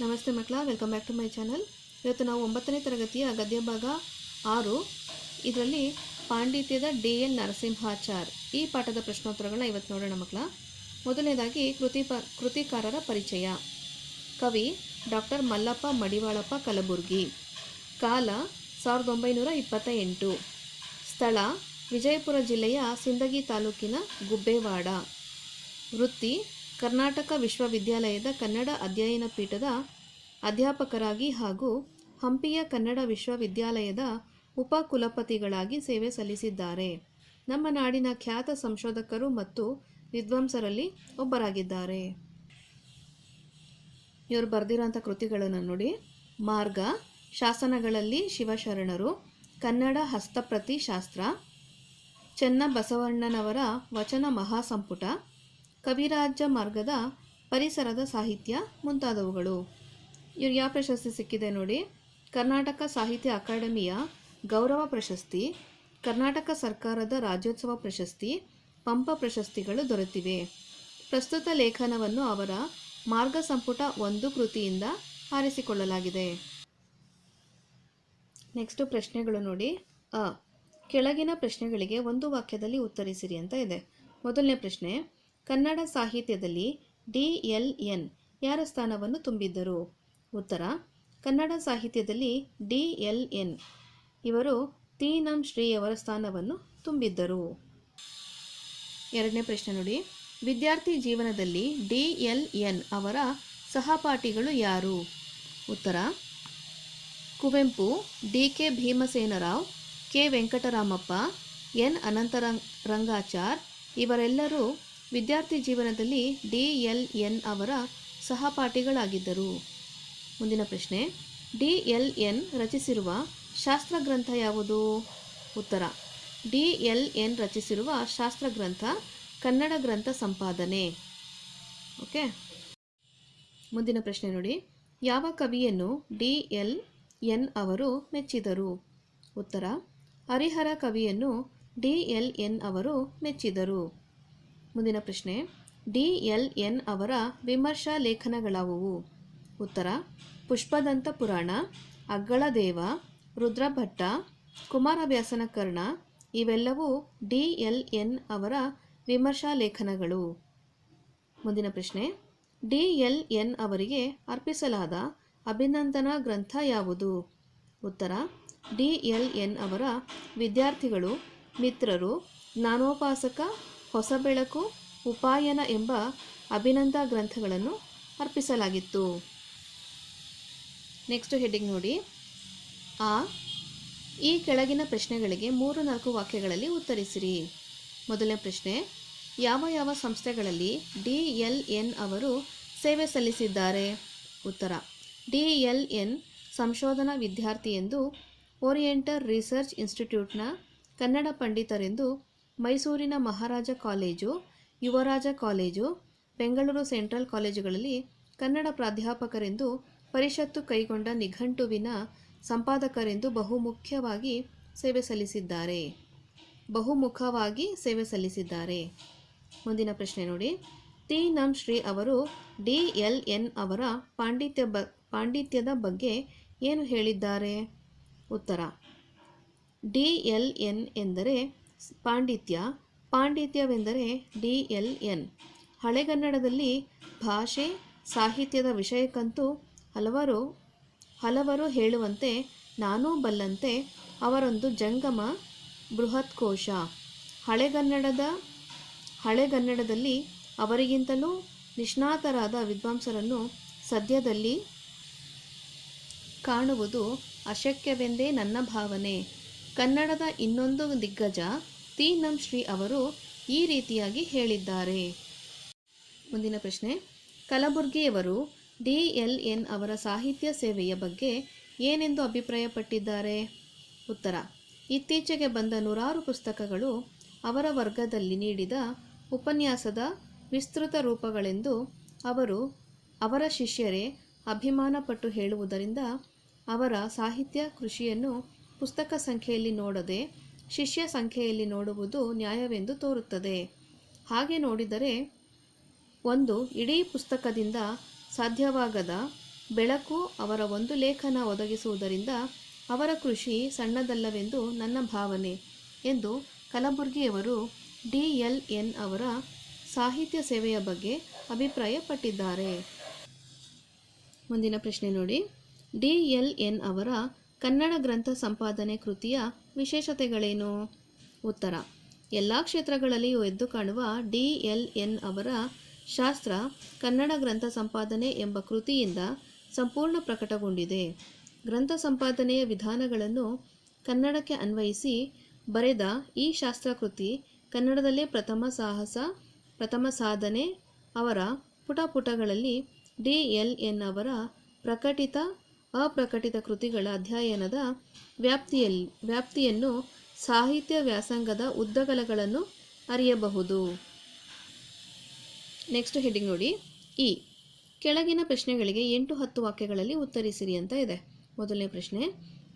ನಮಸ್ತೆ ಮಕ್ಕಳ welcome back to my channel ಇವತ್ತು ನಾವು ಒಂಬತ್ತನೇ ತರಗತಿಯ ಗದ್ಯ ಭಾಗ ಆರು. ಇದರಲ್ಲಿ ಪಾಂಡಿತ್ಯದ ಡಿ ಎಲ್ ನರಸಿಂಹಾಚಾರ್. ಈ ಪಾಠದ ಪ್ರಶ್ನೋತ್ತರಗಳನ್ನ ಇವತ್ತು ನೋಡೋಣ ಮಕ್ಕಳ. ಮೊದಲನೇದಾಗಿ ಕೃತಿ ಪ, ಕೃತಿಕಾರರ ಪರಿಚಯ. ಕವಿ ಡಾಕ್ಟರ್ ಮಲ್ಲಪ್ಪ ಮಡಿವಾಳಪ್ಪ ಕಲಬುರ್ಗಿ. ಕಾಲ ಸಾವಿರದ ಒಂಬೈನೂರ ಇಪ್ಪತ್ತ ಎಂಟು ಸ್ಥಳ ವಿಜಯಪುರ ಜಿಲ್ಲೆಯ ಸಿಂದಗಿ ತಾಲೂಕಿನ ಗುಬ್ಬೇವಾಡ. ವೃತ್ತಿ ಕರ್ನಾಟಕ ವಿಶ್ವವಿದ್ಯಾಲಯದ ಕನ್ನಡ ಅಧ್ಯಯನ ಪೀಠದ ಅಧ್ಯಾಪಕರಾಗಿ ಹಾಗೂ ಹಂಪಿಯ ಕನ್ನಡ ವಿಶ್ವವಿದ್ಯಾಲಯದ ಉಪಕುಲಪತಿಗಳಾಗಿ ಸೇವೆ ಸಲ್ಲಿಸಿದ್ದಾರೆ. ನಮ್ಮ ನಾಡಿನ ಖ್ಯಾತ ಸಂಶೋಧಕರು ಮತ್ತು ವಿದ್ವಾಂಸರಲ್ಲಿ ಒಬ್ಬರಾಗಿದ್ದಾರೆ. ಇವರು ಬರೆದಿರೋಂಥ ಕೃತಿಗಳನ್ನು ನೋಡಿ. ಮಾರ್ಗ, ಶಾಸನಗಳಲ್ಲಿ ಶಿವಶರಣರು, ಕನ್ನಡ ಹಸ್ತಪ್ರತಿ ಶಾಸ್ತ್ರ ಚೆನ್ನಬಸವಣ್ಣನವರ ವಚನ ಮಹಾಸಂಪುಟ ಕವಿರಾಜ ಮಾರ್ಗದ ಪರಿಸರದ ಸಾಹಿತ್ಯ ಮುಂತಾದವುಗಳು. ಇವ್ರಿಗೆ ಯಾವ ಪ್ರಶಸ್ತಿ ಸಿಕ್ಕಿದೆ ನೋಡಿ. ಕರ್ನಾಟಕ ಸಾಹಿತ್ಯ ಅಕಾಡೆಮಿಯ ಗೌರವ ಪ್ರಶಸ್ತಿ, ಕರ್ನಾಟಕ ಸರ್ಕಾರದ ರಾಜ್ಯೋತ್ಸವ ಪ್ರಶಸ್ತಿ, ಪಂಪ ಪ್ರಶಸ್ತಿಗಳು ದೊರೆತಿವೆ. ಪ್ರಸ್ತುತ ಲೇಖನವನ್ನು ಅವರ ಮಾರ್ಗ ಸಂಪುಟ ಒಂದು ಕೃತಿಯಿಂದ ಆರಿಸಿಕೊಳ್ಳಲಾಗಿದೆ. ನೆಕ್ಸ್ಟ್ ಪ್ರಶ್ನೆಗಳು ನೋಡಿ. ಅ. ಕೆಳಗಿನ ಪ್ರಶ್ನೆಗಳಿಗೆ ಒಂದು ವಾಕ್ಯದಲ್ಲಿ ಉತ್ತರಿಸಿರಿ ಅಂತ ಇದೆ. ಮೊದಲನೇ ಪ್ರಶ್ನೆ. ಕನ್ನಡ ಸಾಹಿತ್ಯದಲ್ಲಿ ಡಿ ಎಲ್ ಎನ್ ಯಾರ ಸ್ಥಾನವನ್ನು ತುಂಬಿದ್ದರು? ಉತ್ತರ, ಕನ್ನಡ ಸಾಹಿತ್ಯದಲ್ಲಿ ಡಿ ಎಲ್ ಎನ್ ಇವರು ತೀನಂ ಶ್ರೀಯವರ ಸ್ಥಾನವನ್ನು ತುಂಬಿದ್ದರು. ಎರಡನೇ ಪ್ರಶ್ನೆ ನೋಡಿ. ವಿದ್ಯಾರ್ಥಿ ಜೀವನದಲ್ಲಿ ಡಿ ಎಲ್ ಎನ್ ಅವರ ಸಹಪಾಠಿಗಳು ಯಾರು? ಉತ್ತರ, Kuvempu, D K Bhimasenarao, K Venkataramappa, N Anantharang Rangachar ಇವರೆಲ್ಲರೂ ವಿದ್ಯಾರ್ಥಿ ಜೀವನದಲ್ಲಿ ಡಿ ಎಲ್ ಎನ್ ಅವರ ಸಹಪಾಠಿಗಳಾಗಿದ್ದರು. ಮುಂದಿನ ಪ್ರಶ್ನೆ, ಡಿ ಎಲ್ ಎನ್ ರಚಿಸಿರುವ ಶಾಸ್ತ್ರಗ್ರಂಥ ಯಾವುದು? ಉತ್ತರ, ಡಿ ಎಲ್ ಎನ್ ರಚಿಸಿರುವ ಶಾಸ್ತ್ರಗ್ರಂಥ ಕನ್ನಡ ಗ್ರಂಥ ಸಂಪಾದನೆ. ಓಕೆ? ಮುಂದಿನ ಪ್ರಶ್ನೆ ನೋಡಿ, ಯಾವ ಕವಿಯನ್ನು ಡಿ ಎಲ್ ಎನ್ ಅವರು ಮೆಚ್ಚಿದರು? ಉತ್ತರ, ಹರಿಹರ ಕವಿಯನ್ನು ಡಿ ಎಲ್ ಎನ್ ಅವರು ಮೆಚ್ಚಿದರು. ಮುಂದಿನ ಪ್ರಶ್ನೆ. ಡಿ ಎಲ್ ಎನ್ ಅವರ ವಿಮರ್ಶಾ ಲೇಖನಗಳಾವುವು? ಉತ್ತರ, ಪುಷ್ಪದಂತ ಪುರಾಣ, ಅಗ್ಗಳದೇವ, ರುದ್ರಭಟ್ಟ ಕುಮಾರವ್ಯಾಸನ ಕರ್ಣ ಇವೆಲ್ಲವೂ ಡಿ ಎಲ್ ಎನ್ ಅವರ ವಿಮರ್ಶಾ ಲೇಖನಗಳು. ಮುಂದಿನ ಪ್ರಶ್ನೆ. ಡಿ ಎಲ್ ಎನ್ ಅವರಿಗೆ ಅರ್ಪಿಸಲಾದ ಅಭಿನಂದನಾ ಗ್ರಂಥ ಯಾವುದು? ಉತ್ತರ, ಡಿ ಎಲ್ ಎನ್ ಅವರ ವಿದ್ಯಾರ್ಥಿಗಳು, ಮಿತ್ರರು, ಜ್ಞಾನೋಪಾಸಕ ಹೊಸ ಬೆಳಕು, ಉಪಾಯನ ಎಂಬ ಅಭಿನಂದ ಗ್ರಂಥಗಳನ್ನು ಅರ್ಪಿಸಲಾಗಿತ್ತು. ನೆಕ್ಸ್ಟ್ ಹೆಡ್ಡಿಂಗ್ ನೋಡಿ. ಆ, ಈ ಕೆಳಗಿನ ಪ್ರಶ್ನೆಗಳಿಗೆ ಮೂರು ನಾಲ್ಕು ವಾಕ್ಯಗಳಲ್ಲಿ ಉತ್ತರಿಸಿರಿ. ಮೊದಲನೇ ಪ್ರಶ್ನೆ, ಯಾವ ಯಾವ ಸಂಸ್ಥೆಗಳಲ್ಲಿ ಡಿ ಎಲ್ ಎನ್ ಅವರು ಸೇವೆ ಸಲ್ಲಿಸಿದ್ದಾರೆ? ಉತ್ತರ, ಡಿ ಎಲ್ ಎನ್ ಸಂಶೋಧನಾ ವಿದ್ಯಾರ್ಥಿ ಎಂದು ಓರಿಯೆಂಟರ್ ರಿಸರ್ಚ್ ಇನ್ಸ್ಟಿಟ್ಯೂಟ್ನ ಕನ್ನಡ ಪಂಡಿತರೆಂದು ಮೈಸೂರಿನ Maharaja college, Yuvaraja college, Bengaluru central ಕಾಲೇಜುಗಳಲ್ಲಿ ಕನ್ನಡ ಪ್ರಾಧ್ಯಾಪಕರೆಂದು ಪರಿಷತ್ತು ಕೈಗೊಂಡ ನಿಘಂಟುವಿನ ಸಂಪಾದಕರೆಂದು ಬಹುಮುಖ್ಯವಾಗಿ ಸೇವೆ ಸಲ್ಲಿಸಿದ್ದಾರೆ. ಬಹುಮುಖವಾಗಿ ಸೇವೆ ಸಲ್ಲಿಸಿದ್ದಾರೆ. ಮುಂದಿನ ಪ್ರಶ್ನೆ ನೋಡಿ. ಟಿ. ನಂ ಶ್ರೀ ಅವರು ಡಿ. ಎಲ್. ಎನ್. ಅವರ ಪಾಂಡಿತ್ಯ ಬ, ಪಾಂಡಿತ್ಯದ ಬಗ್ಗೆ ಏನು ಹೇಳಿದ್ದಾರೆ? ಉತ್ತರ. ಡಿ. ಎಲ್. ಎನ್. ಎಂದರೆ ಪಾಂಡಿತ್ಯ, ಪಾಂಡಿತ್ಯವೆಂದರೆ ಡಿ ಎಲ್ ಎನ್. ಹಳೆಗನ್ನಡದಲ್ಲಿ ಭಾಷೆ, ಸಾಹಿತ್ಯದ ವಿಷಯಕ್ಕಂತೂ ಹಲವರು ಹಲವರು ಹೇಳುವಂತೆ, ನಾನೂ ಬಲ್ಲಂತೆ ಅವರೊಂದು ಜಂಗಮ ಬೃಹತ್ಕೋಶ. ಹಳೆಗನ್ನಡದ ಹಳೆಗನ್ನಡದಲ್ಲಿ ಅವರಿಗಿಂತಲೂ ನಿಷ್ಣಾತರಾದ ವಿದ್ವಾಂಸರನ್ನು ಸದ್ಯದಲ್ಲಿ ಕಾಣುವುದು ಅಶಕ್ಯವೆಂದೇ ನನ್ನ ಭಾವನೆ. ಕನ್ನಡದ ಇನ್ನೊಂದು ದಿಗ್ಗಜ ತಿ ನಂ ಶ್ರೀ ಅವರು ಈ ರೀತಿಯಾಗಿ ಹೇಳಿದ್ದಾರೆ. ಮುಂದಿನ ಪ್ರಶ್ನೆ, ಕಲಬುರ್ಗಿಯವರು ಡಿ ಎಲ್ ಎನ್ ಅವರ ಸಾಹಿತ್ಯ ಸೇವೆಯ ಬಗ್ಗೆ ಏನೆಂದು ಅಭಿಪ್ರಾಯಪಟ್ಟಿದ್ದಾರೆ? ಉತ್ತರ, ಇತ್ತೀಚೆಗೆ ಬಂದ ನೂರಾರು ಪುಸ್ತಕಗಳು ಅವರ ವರ್ಗದಲ್ಲಿ ನೀಡಿದ ಉಪನ್ಯಾಸದ ವಿಸ್ತೃತ ರೂಪಗಳೆಂದು ಅವರು ಅವರ ಶಿಷ್ಯರೇ ಅಭಿಮಾನಪಟ್ಟು ಹೇಳುವುದರಿಂದ ಅವರ ಸಾಹಿತ್ಯ ಕೃಷಿಯನ್ನು ಪುಸ್ತಕ ಸಂಖ್ಯೆಯಲ್ಲಿ ನೋಡದೆ ಶಿಷ್ಯ ಸಂಖ್ಯೆಯಲ್ಲಿ ನೋಡುವುದು ನ್ಯಾಯವೆಂದು ತೋರುತ್ತದೆ. ಹಾಗೆ ನೋಡಿದರೆ ಒಂದು ಇಡೀ ಪುಸ್ತಕದಿಂದ ಸಾಧ್ಯವಾಗದ ಬೆಳಕು ಅವರ ಒಂದು ಲೇಖನ ಒದಗಿಸುವುದರಿಂದ ಅವರ ಕೃಷಿ ಸಣ್ಣದಲ್ಲವೆಂದು ನನ್ನ ಭಾವನೆ ಎಂದು ಕಲಬುರ್ಗಿಯವರು ಡಿ ಎಲ್ ಎನ್ ಅವರ ಸಾಹಿತ್ಯ ಸೇವೆಯ ಬಗ್ಗೆ ಅಭಿಪ್ರಾಯಪಟ್ಟಿದ್ದಾರೆ. ಮುಂದಿನ ಪ್ರಶ್ನೆ ನೋಡಿ. ಡಿ ಎಲ್ ಎನ್ ಅವರ ಕನ್ನಡ ಗ್ರಂಥ ಸಂಪಾದನೆ ಕೃತಿಯ ವಿಶೇಷತೆಗಳೇನು? ಉತ್ತರ. ಎಲ್ಲ ಕ್ಷೇತ್ರಗಳಲ್ಲಿಯೂ ಎದ್ದು ಕಾಣುವ ಡಿ. ಎಲ್. ಎನ್. ಅವರ ಶಾಸ್ತ್ರ ಕನ್ನಡ ಗ್ರಂಥ ಸಂಪಾದನೆ ಎಂಬ ಕೃತಿಯಿಂದ ಸಂಪೂರ್ಣ ಪ್ರಕಟಗೊಂಡಿದೆ. ಗ್ರಂಥ ಸಂಪಾದನೆಯ ವಿಧಾನಗಳನ್ನು ಕನ್ನಡಕ್ಕೆ ಅನ್ವಯಿಸಿ ಬರೆದ ಈ ಶಾಸ್ತ್ರಕೃತಿ ಕನ್ನಡದಲ್ಲೇ ಪ್ರಥಮ ಸಾಹಸ, ಪ್ರಥಮ ಸಾಧನೆ ಅವರ ಪುಟ ಪುಟಗಳಲ್ಲಿ ಡಿ. ಎಲ್. ಎನ್. ಅವರ ಪ್ರಕಟಿತ ಅಪ್ರಕಟಿತ ಕೃತಿಗಳ ಅಧ್ಯಯನದ ವ್ಯಾಪ್ತಿಯಲ್ಲಿ, ವ್ಯಾಪ್ತಿಯನ್ನು ಸಾಹಿತ್ಯ ವ್ಯಾಸಂಗದ ಉದ್ದಗಲಗಳನ್ನು ಅರಿಯಬಹುದು. ನೆಕ್ಸ್ಟ್ ಹೆಡಿಂಗ್ ನೋಡಿ. ಇ ಕೆಳಗಿನ ಪ್ರಶ್ನೆಗಳಿಗೆ ಎಂಟು ಹತ್ತು ವಾಕ್ಯಗಳಲ್ಲಿ ಉತ್ತರಿಸಿರಿ ಅಂತ ಇದೆ. ಮೊದಲನೇ ಪ್ರಶ್ನೆ,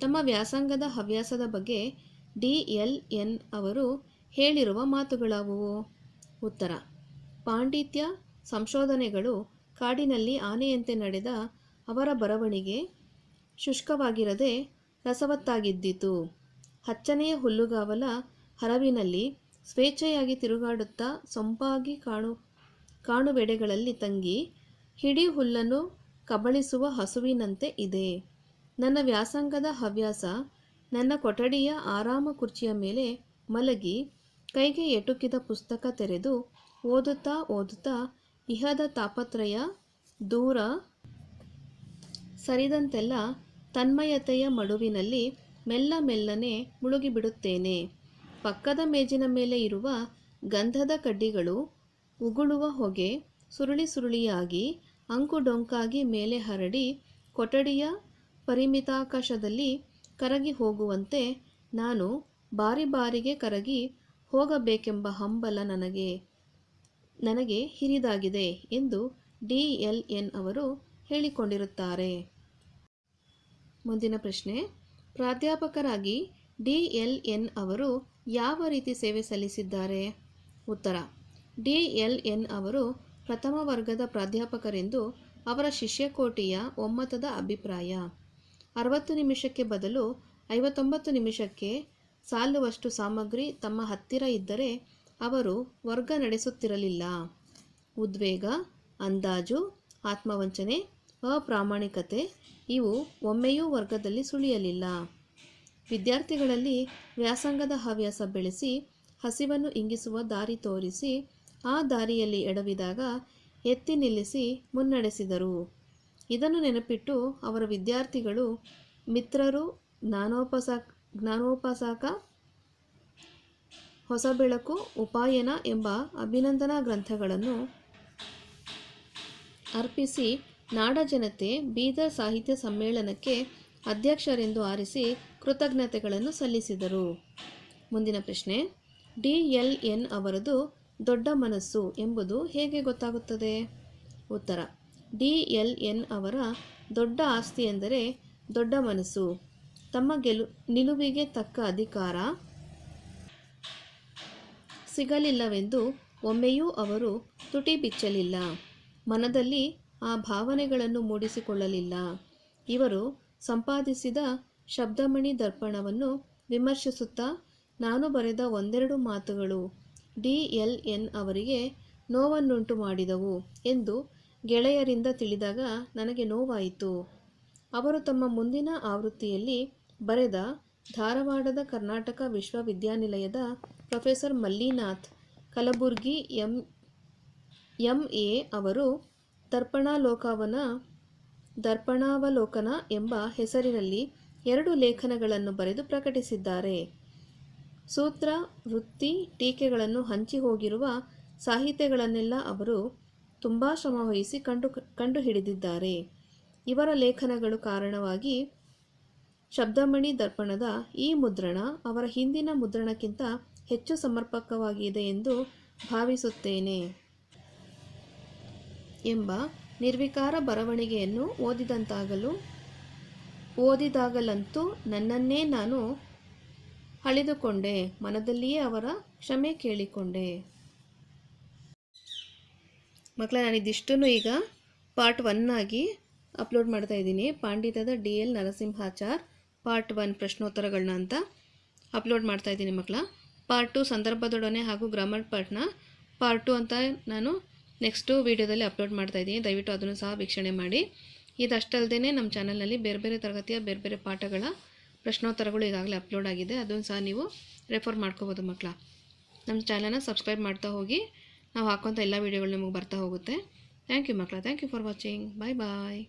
ತಮ್ಮ ವ್ಯಾಸಂಗದ ಹವ್ಯಾಸದ ಬಗ್ಗೆ ಡಿ ಎಲ್ ಎನ್ ಅವರು ಹೇಳಿರುವ ಮಾತುಗಳಾವುವು? ಉತ್ತರ, ಪಾಂಡಿತ್ಯ ಸಂಶೋಧನೆಗಳು ಕಾಡಿನಲ್ಲಿ ಆನೆಯಂತೆ ನಡೆದ ಅವರ ಬರವಣಿಗೆ ಶುಷ್ಕವಾಗಿರದೆ ರಸವತ್ತಾಗಿದ್ದಿತು. ಹಚ್ಚನೆಯ ಹುಲ್ಲುಗಾವಲ ಹರವಿನಲ್ಲಿ ಸ್ವೇಚ್ಛೆಯಾಗಿ ತಿರುಗಾಡುತ್ತಾ ಸೊಂಪಾಗಿ ಕಾಣು ಕಾಣುವೆಡೆಗಳಲ್ಲಿ ತಂಗಿ, ಹಿಡಿ ಹುಲ್ಲನ್ನು ಕಬಳಿಸುವ ಹಸುವಿನಂತೆ ಇದೆ. ನನ್ನ ವ್ಯಾಸಂಗದ ಹವ್ಯಾಸ ನನ್ನ ಕೊಠಡಿಯ ಆರಾಮ ಕುರ್ಚಿಯ ಮೇಲೆ ಮಲಗಿ ಕೈಗೆ ಎಟುಕಿದ ಪುಸ್ತಕ ತೆರೆದು ಓದುತ್ತಾ ಓದುತ್ತಾ ಇಹದ ತಾಪತ್ರಯ ದೂರ ಸರಿದಂತೆಲ್ಲ ತನ್ಮಯತೆಯ ಮಡುವಿನಲ್ಲಿ ಮೆಲ್ಲ ಮೆಲ್ಲನೆ ಮುಳುಗಿಬಿಡುತ್ತೇನೆ. ಪಕ್ಕದ ಮೇಜಿನ ಮೇಲೆ ಇರುವ ಗಂಧದ ಕಡ್ಡಿಗಳು ಉಗುಳುವ ಹೊಗೆ ಸುರುಳಿ ಸುರುಳಿಯಾಗಿ ಅಂಕುಡೊಂಕಾಗಿ ಮೇಲೆ ಹರಡಿ ಕೊಠಡಿಯ ಪರಿಮಿತಾಕಾಶದಲ್ಲಿ ಕರಗಿ ಹೋಗುವಂತೆ ನಾನು ಬಾರಿ ಬಾರಿಗೆ ಕರಗಿ ಹೋಗಬೇಕೆಂಬ ಹಂಬಲ ನನಗೆ ನನಗೆ ಹಿರಿದಾಗಿದೆ ಎಂದು ಡಿ ಎಲ್ ಎನ್ ಅವರು ಹೇಳಿಕೊಂಡಿರುತ್ತಾರೆ. ಮುಂದಿನ ಪ್ರಶ್ನೆ. ಪ್ರಾಧ್ಯಾಪಕರಾಗಿ ಡಿ ಎಲ್ ಎನ್ ಅವರು ಯಾವ ರೀತಿ ಸೇವೆ ಸಲ್ಲಿಸಿದ್ದಾರೆ? ಉತ್ತರ. ಡಿ ಎಲ್ ಎನ್ ಅವರು ಪ್ರಥಮ ವರ್ಗದ ಪ್ರಾಧ್ಯಾಪಕರೆಂದು ಅವರ ಶಿಷ್ಯಕೋಟಿಯ ಒಮ್ಮತದ ಅಭಿಪ್ರಾಯ. ಅರವತ್ತು ನಿಮಿಷಕ್ಕೆ ಬದಲು ಐವತ್ತೊಂಬತ್ತು ನಿಮಿಷಕ್ಕೆ ಸಾಲುವಷ್ಟು ಸಾಮಗ್ರಿ ತಮ್ಮ ಹತ್ತಿರ ಇದ್ದರೆ ಅವರು ವರ್ಗ ನಡೆಸುತ್ತಿರಲಿಲ್ಲ. ಉದ್ವೇಗ, ಅಂದಾಜು, ಆತ್ಮವಂಚನೆ ಅಪ್ರಾಮಾಣಿಕತೆ ಇವು ಒಮ್ಮೆಯೂ ವರ್ಗದಲ್ಲಿ ಸುಳಿಯಲಿಲ್ಲ. ವಿದ್ಯಾರ್ಥಿಗಳಲ್ಲಿ ವ್ಯಾಸಂಗದ ಹವ್ಯಾಸ ಬೆಳೆಸಿ ಹಸಿವನ್ನು ಇಂಗಿಸುವ ದಾರಿ ತೋರಿಸಿ ಆ ದಾರಿಯಲ್ಲಿ ಎಡವಿದಾಗ ಎತ್ತಿ ನಿಲ್ಲಿಸಿ ಮುನ್ನಡೆಸಿದರು. ಇದನ್ನು ನೆನಪಿಟ್ಟು ಅವರ ವಿದ್ಯಾರ್ಥಿಗಳು, ಮಿತ್ರರು, ಜ್ಞಾನೋಪಸಾಕ, ಜ್ಞಾನೋಪಾಸಕ ಹೊಸ ಬೆಳಕು ಉಪಾಯನ ಎಂಬ ಅಭಿನಂದನಾ ಗ್ರಂಥಗಳನ್ನು ಅರ್ಪಿಸಿ ನಾಡ ಜನತೆ ಬೀದರ್ ಸಾಹಿತ್ಯ ಸಮ್ಮೇಳನಕ್ಕೆ ಅಧ್ಯಕ್ಷರೆಂದು ಆರಿಸಿ ಕೃತಜ್ಞತೆಗಳನ್ನು ಸಲ್ಲಿಸಿದರು. ಮುಂದಿನ ಪ್ರಶ್ನೆ, ಡಿ ಎಲ್ ಎನ್ ಅವರದು ದೊಡ್ಡ ಮನಸ್ಸು ಎಂಬುದು ಹೇಗೆ ಗೊತ್ತಾಗುತ್ತದೆ? ಉತ್ತರ, ಡಿ ಎಲ್ ಎನ್ ಅವರ ದೊಡ್ಡ ಆಸ್ತಿ ಎಂದರೆ ದೊಡ್ಡ ಮನಸ್ಸು. ತಮ್ಮ ಗೆಲು, ನಿಲುವಿಗೆ ತಕ್ಕ ಅಧಿಕಾರ ಸಿಗಲಿಲ್ಲವೆಂದು ಒಮ್ಮೆಯೂ ಅವರು ತುಟಿ ಬಿಚ್ಚಲಿಲ್ಲ. ಮನದಲ್ಲಿ ಆ ಭಾವನೆಗಳನ್ನು ಮೂಡಿಸಿಕೊಳ್ಳಲಿಲ್ಲ. ಇವರು ಸಂಪಾದಿಸಿದ ಶಬ್ದಮಣಿ ದರ್ಪಣವನ್ನು ವಿಮರ್ಶಿಸುತ್ತಾ, ನಾನು ಬರೆದ ಒಂದೆರಡು ಮಾತುಗಳು ಡಿ. ಎಲ್. ಎನ್. ಅವರಿಗೆ ನೋವನ್ನುಂಟು ಮಾಡಿದವು ಎಂದು ಗೆಳೆಯರಿಂದ ತಿಳಿದಾಗ ನನಗೆ ನೋವಾಯಿತು. ಅವರು ತಮ್ಮ ಮುಂದಿನ ಆವೃತ್ತಿಯಲ್ಲಿ ಬರೆದ ಧಾರವಾಡದ ಕರ್ನಾಟಕ ವಿಶ್ವವಿದ್ಯಾನಿಲಯದ professor Mallinath Kalburgi M. M. A. ಅವರು ದರ್ಪಣಾಲೋಕವನ, ದರ್ಪಣಾವಲೋಕನ ಎಂಬ ಹೆಸರಿನಲ್ಲಿ ಎರಡು ಲೇಖನಗಳನ್ನು ಬರೆದು ಪ್ರಕಟಿಸಿದ್ದಾರೆ. ಸೂತ್ರ, ವೃತ್ತಿ, ಟೀಕೆಗಳನ್ನು ಹಂಚಿ ಹೋಗಿರುವ ಸಾಹಿತ್ಯಗಳನ್ನೆಲ್ಲ ಅವರು ತುಂಬ ಶ್ರಮವಹಿಸಿ ಕಂಡು, ಕಂಡುಹಿಡಿದಿದ್ದಾರೆ. ಇವರ ಲೇಖನಗಳು ಕಾರಣವಾಗಿ ಶಬ್ದಮಣಿ ದರ್ಪಣದ ಈ ಮುದ್ರಣ ಅವರ ಹಿಂದಿನ ಮುದ್ರಣಕ್ಕಿಂತ ಹೆಚ್ಚು ಸಮರ್ಪಕವಾಗಿದೆ ಎಂದು ಭಾವಿಸುತ್ತೇನೆ. ಎಂಬ ನಿರ್ವಿಕಾರ ಬರವಣಿಗೆಯನ್ನು ಓದಿದಂತಾಗಲು, ಓದಿದಾಗಲಂತೂ ನನ್ನನ್ನೇ ನಾನು ಅಳಿದುಕೊಂಡೆ, ಮನದಲ್ಲಿಯೇ ಅವರ ಕ್ಷಮೆ ಕೇಳಿಕೊಂಡೆ. ಮಕ್ಕಳ, ನಾನು ಇದಿಷ್ಟನ್ನು ಈಗ ಪಾರ್ಟ್ ಒನ್ನಾಗಿ ಅಪ್ಲೋಡ್ ಮಾಡ್ತಾ ಇದ್ದೀನಿ. ಪಾಂಡಿತ್ಯದ D L Narasimhachar part one ಪ್ರಶ್ನೋತ್ತರಗಳನ್ನ ಅಂತ ಅಪ್ಲೋಡ್ ಮಾಡ್ತಾ ಇದ್ದೀನಿ ಮಕ್ಕಳ. ಪಾರ್ಟ್ ಟು ಸಂದರ್ಭದೊಡನೆ ಹಾಗೂ ಗ್ರಾಮರ್ ಪಾರ್ಟ್ನ ಪಾರ್ಟ್ ಟು ಅಂತ ನಾನು ನೆಕ್ಸ್ಟು ವೀಡಿಯೋದಲ್ಲಿ ಅಪ್ಲೋಡ್ ಮಾಡ್ತಾ ಇದ್ದೀನಿ, ದಯವಿಟ್ಟು ಅದನ್ನು ಸಹ ವೀಕ್ಷಣೆ ಮಾಡಿ. ಇದಷ್ಟಲ್ಲದೆ ನಮ್ಮ ಚಾನಲ್ನಲ್ಲಿ ಬೇರೆ ಬೇರೆ ತರಗತಿಯ ಬೇರೆ ಬೇರೆ ಪಾಠಗಳ ಪ್ರಶ್ನೋತ್ತರಗಳು ಈಗಾಗಲೇ ಅಪ್ಲೋಡ್ ಆಗಿದೆ, ಅದನ್ನು ಸಹ ನೀವು ರೆಫರ್ ಮಾಡ್ಕೋಬೋದು ಮಕ್ಕಳ. ನಮ್ಮ ಚಾನಲ್ನ ಸಬ್ಸ್ಕ್ರೈಬ್ ಮಾಡ್ತಾ ಹೋಗಿ, ನಾವು ಹಾಕೋಂಥ ಎಲ್ಲ ವೀಡಿಯೋಗಳು ನಿಮಗೆ ಬರ್ತಾ ಹೋಗುತ್ತೆ. ಥ್ಯಾಂಕ್ ಯು ಮಕ್ಕಳ, thank you for watching, bye bye.